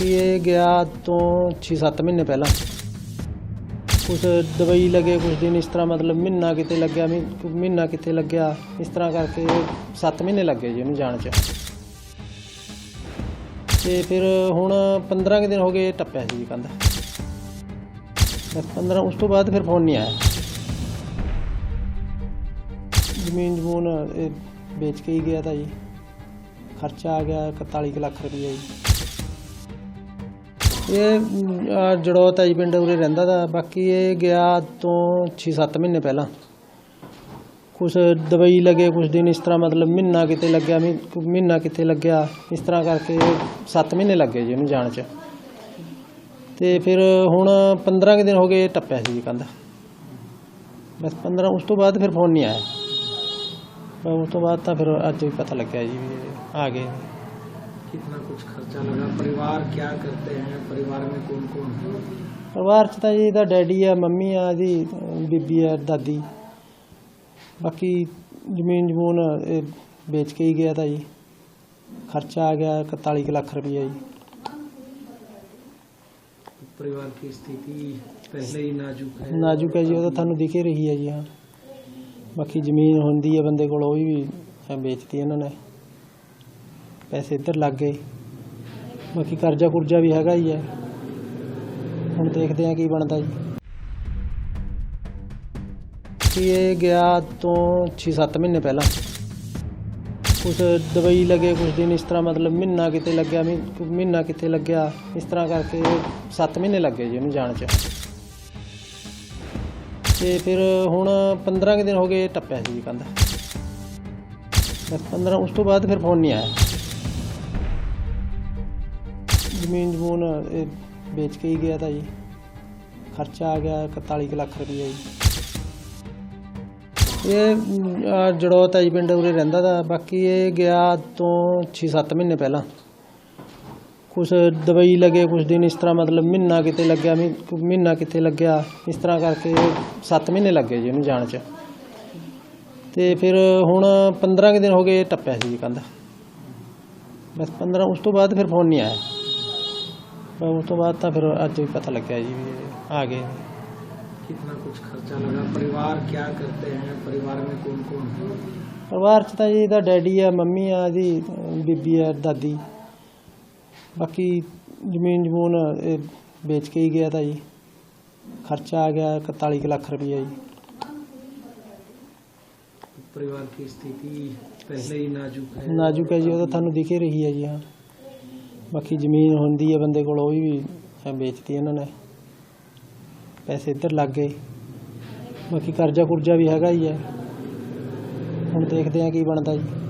ਬਾਕੀ ਇਹ ਗਿਆ ਤੋਂ 6-7 ਮਹੀਨੇ ਪਹਿਲਾਂ। ਕੁਝ ਦਵਾਈ ਲੱਗੇ ਕੁਝ ਦਿਨ ਇਸ ਤਰ੍ਹਾਂ ਮਤਲਬ ਮਹੀਨਾ ਕਿਤੇ ਲੱਗਿਆ, ਮਹੀ- ਮਹੀਨਾ ਕਿਤੇ ਲੱਗਿਆ। ਇਸ ਤਰ੍ਹਾਂ ਕਰਕੇ 7 ਮਹੀਨੇ ਲੱਗੇ ਜੀ ਉਹਨੂੰ ਜਾਣ 'ਚ। ਤੇ ਫਿਰ ਹੁਣ 15 ਕੁ ਦਿਨ ਹੋ ਗਏ ਟੱਪਿਆ ਸੀ ਜੀ ਕੰਧ। ਬਸ 15 ਉਸ ਤੋਂ ਬਾਅਦ ਫਿਰ ਫੋਨ ਨਹੀਂ ਆਇਆ। ਜ਼ਮੀਨ ਜਮੂਨ ਵੇਚ ਕੇ ਹੀ ਗਿਆ ਤਾਂ ਜੀ। ਖਰਚਾ ਆ ਗਿਆ 41 ਕੁ ਲੱਖ ਰੁਪਏ ਜੀ। ਇਹ ਅਮ, ਜੜੋਤ ਹੈ ਜੀ ਪਿੰਡ ਉਰੇ ਰਹਿੰਦਾ ਦਾ ਬਾਕੀ ਇਹ ਗਿਆ ਤੋਂ 6-7 ਮਹੀਨੇ ਪਹਿਲਾਂ। ਕੁਝ ਦਵਾਈ ਲੱਗੇ ਕੁਝ ਦਿਨ ਇਸ ਤਰ੍ਹਾਂ ਮਤਲਬ ਮਹੀਨਾ ਕਿਤੇ ਲੱਗਿਆ ਮਹੀਨਾ ਕਿਤੇ ਲੱਗਿਆ। ਇਸ ਤਰ੍ਹਾਂ ਕਰਕੇ 7 ਮਹੀਨੇ ਲੱਗੇ ਜੀ ਉਹਨੂੰ ਜਾਣ 'ਚ। ਤੇ ਫਿਰ ਹੁਣ 15 ਕੁ ਦਿਨ ਹੋ ਗਏ ਟੱਪਿਆ ਸੀ ਜੀ ਕੰਧ। ਬਸ 15 ਉਸ ਤੋਂ ਬਾਅਦ ਫਿਰ ਫੋਨ ਨਹੀਂ ਆਇਆ। ਉਸ ਤੋਂ ਬਾਅਦ ਤਾਂ ਫਿਰ ਅੱਜ ਵੀ ਪਤਾ ਲੱਗਿਆ ਜੀ ਵੀ ਆ ਗਏ। कितना कुछ खर्चा लगा परिवार क्या करते हैं परिवार में कौन कौन है ਪਰਿਵਾਰ ਚ ਤਾਂ ਜੀ ਇਹਦਾ ਡੈਡੀ ਆ ਮੰਮੀ ਆ ਇਹਦੀ ਅਹ ਬੀਬੀ ਆ ਦਾਦੀ ਬਾਕੀ ਜ਼ਮੀਨ ਜਮੂਨ ਇਹ ਵੇਚ ਕੇ ਹੀ ਗਿਆ ਤਾਂ ਜੀ ਖਰਚਾ ਆ ਗਿਆ 41 ਕੁ ਲੱਖ ਰੁਪਈਆ ਜੀ परिवार की स्थिति पहले ही नाजुक है ਨਾਜ਼ੁਕ ਹੈ ਜੀ ਉਹ ਤਾਂ ਤੁਹਾਨੂੰ ਦਿਖ ਹੀ ਰਹੀ ਹੈ ਜੀ ਹਾਂ ਬਾਕੀ ਜ਼ਮੀਨ ਹੁੰਦੀ ਹੈ ਬੰਦੇ ਕੋਲ ਉਹ ਵੀ ਐਂ ਵੇਚਤੀ ਇਹਨਾਂ ਨੇ ਪੈਸੇ ਇੱਧਰ ਲੱਗ ਗਏ। ਬਾਕੀ ਕਰਜ਼ਾ ਕੁਰਜ਼ਾ ਵੀ ਹੈਗਾ ਹੀ ਹੈ। ਹੁਣ ਦੇਖਦੇ ਹਾਂ ਕੀ ਬਣਦਾ ਜੀ। ਕਿ ਇਹ ਗਿਆ ਤੋਂ 6-7 ਮਹੀਨੇ ਪਹਿਲਾਂ। ਕੁਝ ਦਵਾਈ ਲੱਗੇ ਕੁਝ ਦਿਨ ਇਸ ਤਰ੍ਹਾਂ ਮਤਲਬ ਮਹੀਨਾ ਕਿਤੇ ਲੱਗਿਆ, ਮਹੀ- ਮਹੀਨਾ ਕਿਤੇ ਲੱਗਿਆ। ਇਸ ਤਰ੍ਹਾਂ ਕਰਕੇ 7 ਮਹੀਨੇ ਲੱਗੇ ਜੀ ਉਹਨੂੰ ਜਾਣ 'ਚ। ਤੇ ਫਿਰ ਹੁਣ 15 ਕੁ ਦਿਨ ਹੋ ਗਏ ਟੱਪਿਆ ਸੀ ਜੀ ਕੰਧ। ਬਸ 15 ਉਸ ਤੋਂ ਬਾਅਦ ਫਿਰ ਫੋਨ ਨਹੀਂ ਆਇਆ। ਜ਼ਮੀਨ ਜਮੂਨ ਇਹ ਵੇਚ ਕੇ ਹੀ ਗਿਆ ਤਾਂ ਜੀ। ਖਰਚਾ ਆ ਗਿਆ 41 ਕੁ ਲੱਖ ਰੁਪਈਆ ਜੀ। ਇਹ ਅਮ, ਜੜੋਤ ਹੈ ਜੀ ਪਿੰਡ ਉਰੇ ਰਹਿੰਦਾ ਦਾ ਬਾਕੀ ਇਹ ਗਿਆ ਤੋਂ 6-7 ਮਹੀਨੇ ਪਹਿਲਾਂ। ਕੁਝ ਦਵਾਈ ਲੱਗੇ ਕੁਝ ਦਿਨ ਇਸ ਤਰ੍ਹਾਂ ਮਤਲਬ ਮਹੀਨਾ ਕਿਤੇ ਲੱਗਿਆ ਮਹੀ- ਮਹੀਨਾ ਕਿਤੇ ਲੱਗਿਆ। ਇਸ ਤਰ੍ਹਾਂ ਕਰਕੇ 7 ਮਹੀਨੇ ਲੱਗੇ ਜੀ ਉਹਨੂੰ ਜਾਣ 'ਚ। ਤੇ ਫਿਰ ਹੁਣ 15 ਕੁ ਦਿਨ ਹੋ ਗਏ ਟੱਪਿਆ ਸੀ ਜੀ ਕੰਧ। ਬਸ 15 ਉਸ ਤੋਂ ਬਾਅਦ ਫਿਰ ਫੋਨ ਨਹੀਂ ਆਇਆ। ਉਸ ਤੋਂ ਬਾਅਦ ਤਾਂ ਫਿਰ ਅੱਜ ਵੀ ਪਤਾ ਲੱਗਿਆ ਜੀ ਵੀ ਇਹ ਆ ਗਏ कितना कुछ खर्चा लगा परिवार क्या करते हैं परिवार में कौन कौन है ਪਰਿਵਾਰ ਚ ਤਾਂ ਜੀ ਇਹਦਾ ਡੈਡੀ ਆ ਮੰਮੀ ਆ ਇਹਦੀ ਅਹ ਬੀਬੀ ਆ ਦਾਦੀ ਬਾਕੀ ਜ਼ਮੀਨ ਜਮੂਨ ਇਹ ਵੇਚ ਕੇ ਹੀ ਗਿਆ ਤਾਂ ਜੀ ਖਰਚਾ ਆ ਗਿਆ 41 ਕੁ ਲੱਖ ਰੁਪਈਆ ਜੀ परिवार की स्थिति पहले ही नाजुक है ਨਾਜ਼ੁਕ ਹੈ ਜੀ ਉਹ ਤਾਂ ਤੁਹਾਨੂੰ ਦਿਖ ਹੀ ਰਹੀ ਹੈ ਜੀ ਹਾਂ ਬਾਕੀ ਜ਼ਮੀਨ ਹੁੰਦੀ ਹੈ ਬੰਦੇ ਕੋਲ, ਉਹ ਵੀ ਐਂ ਵੇਚਤੀ ਇਹਨਾਂ ਨੇ। ਪੈਸੇ ਇੱਧਰ ਲੱਗ ਗਏ। ਬਾਕੀ ਕਰਜ਼ਾ ਕੁਰਜ਼ਾ ਵੀ ਹੈਗਾ ਹੀ ਹੈ। ਹੁਣ ਦੇਖਦੇ ਹਾਂ ਕੀ ਬਣਦਾ ਜੀ।